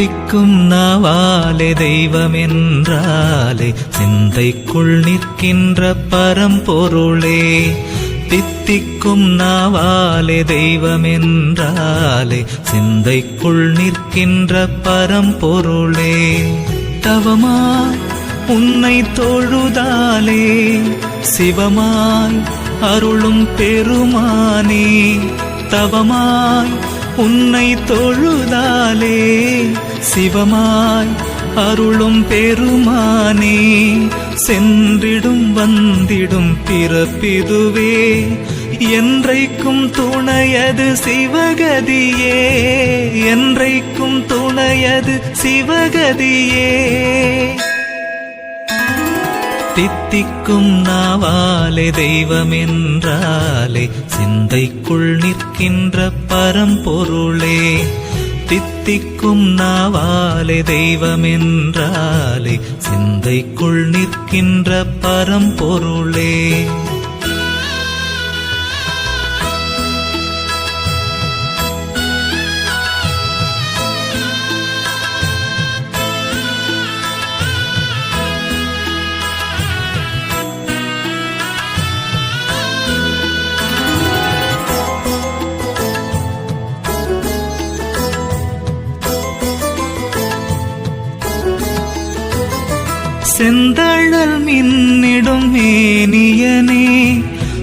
தித்திக்கும் நாவாலே தெய்வமென்றாலே சிந்தைக்குள் நிற்கின்ற பரம்பொருளே தித்திக்கும் நாவாலே தெய்வமென்றாலே சிந்தைக்குள் நிற்கின்ற பரம்பொருளே. தவமாய் உன்னை தொழுதாலே சிவமாய் அருளும் பெருமானே தவமாய் உன்னை தொழுதாலே சிவமாய் அருளும் பெருமானே சென்றிடும் வந்திடும் பிறப்பிதுவே என்றைக்கும் துணையது சிவகதியே என்றைக்கும் துணையது சிவகதியே. தித்திக்கும் நாவாலே தெய்வமென்றாலே சிந்தைக்குள் நிற்கின்ற பரம்பொருளே தித்திக்கும் நாவாலே தெய்வமென்றாலே சிந்தைக்குள் நிற்கின்ற பரம்பொருளே. செந்தழல் மின்னிடும் மேனியனே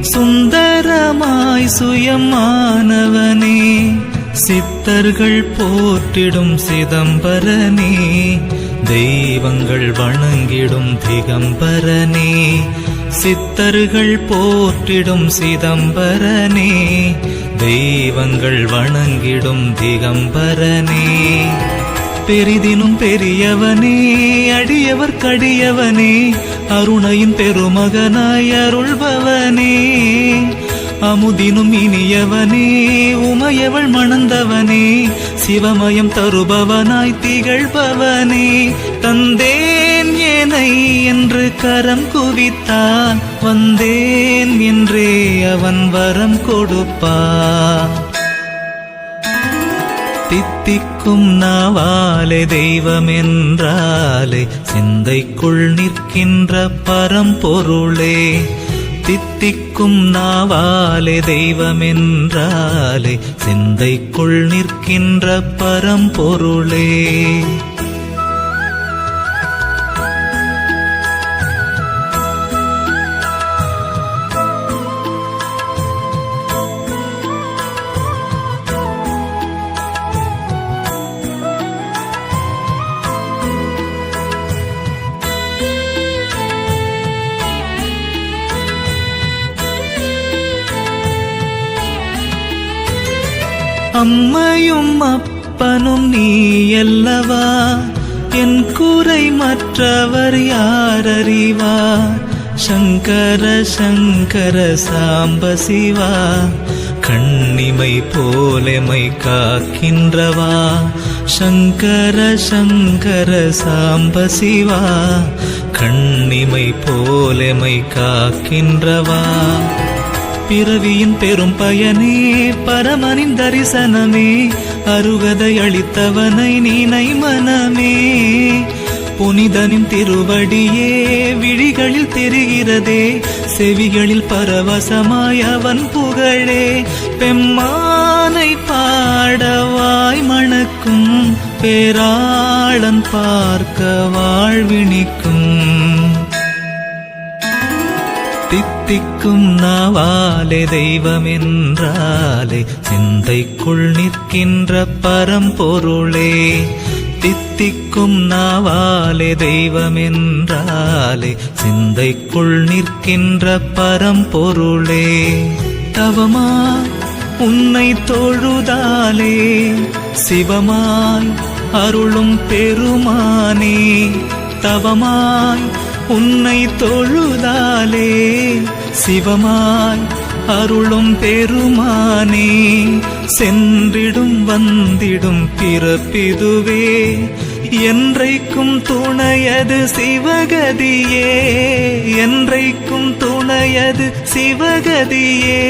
சுந்தரமாய் சுயமானவனே சித்தர்கள் போற்றிடும் சிதம்பரனே தெய்வங்கள் வணங்கிடும் திகம்பரனே சித்தர்கள் போற்றிடும் சிதம்பரனே தெய்வங்கள் வணங்கிடும் திகம்பரனே. பெரிதினும் பெரியவனே அடியவர் கடியவனே அருணையின் பெருமகனாய் அருள்பவனே. அமுதினும் இனியவனே உமையவள் மணந்தவனே சிவமயம் தருபவனாய் திகழ்பவனே. தந்தேன் ஏனை என்று கரம் குவித்தான் வந்தேன் என்றே அவன் வரம் கொடுப்பான். தித்திக்கும் நாவாலே தெய்வம் என்றாலே சிந்தைக்குள் நிற்கின்ற பரம்பொருளே தித்திக்கும் நாவாலே தெய்வம் என்றாலே சிந்தைக்குள் நிற்கின்ற பரம்பொருளே அம்மையும் அப்பனும் நீ அல்லவா? என் கூரை மற்றவர் யாரறிவார் சங்கர சங்கர சாம்ப சிவா கண்ணிமை போலமை காக்கின்றவா? சங்கர சங்கர சாம்ப சிவா கண்ணிமை போலமை காக்கின்றவா? பிறவியின் பெரும் பயனே பரமனின் தரிசனமே அருகதை அளித்தவனை நீனை மனமே. புனிதனின் திருவடியே விழிகளில் தெரிகிறதே செவிகளில் பரவசமாய் அவன் புகழே. பெம்மானை பாடவாய் மணக்கும் பேராளன் பார்க்க வாழ்வினிக்கும். தித்திக்கும் நாவாலே தெய்வம் என்றாலே சிந்தைக்குள் நிற்கின்ற பரம்பொருளே தித்திக்கும் நாவாலே தெய்வம் என்றாலே சிந்தைக்குள் நிற்கின்ற பரம்பொருளே. தவமா உன்னை தொழுதாலே சிவமாய் அருளும் பெருமானே தவமாய் உன்னை தொழுதாலே சிவமாய் அருளும் பெருமானே சென்றிடும் வந்திடும் பிறப்பிதுவே என்றைக்கும் துணையது சிவகதியே என்றைக்கும் துணையது சிவகதியே.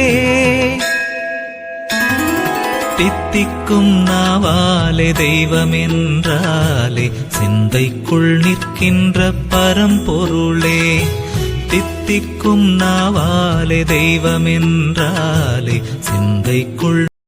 தித்திக்கும் நாவாலே தெய்வமென்றாலே சிந்தைக்குள் நிற்கின்ற பரம்பொருளே தித்திக்கும் நாவாலே தெய்வமென்றாலே சிந்தைக்குள்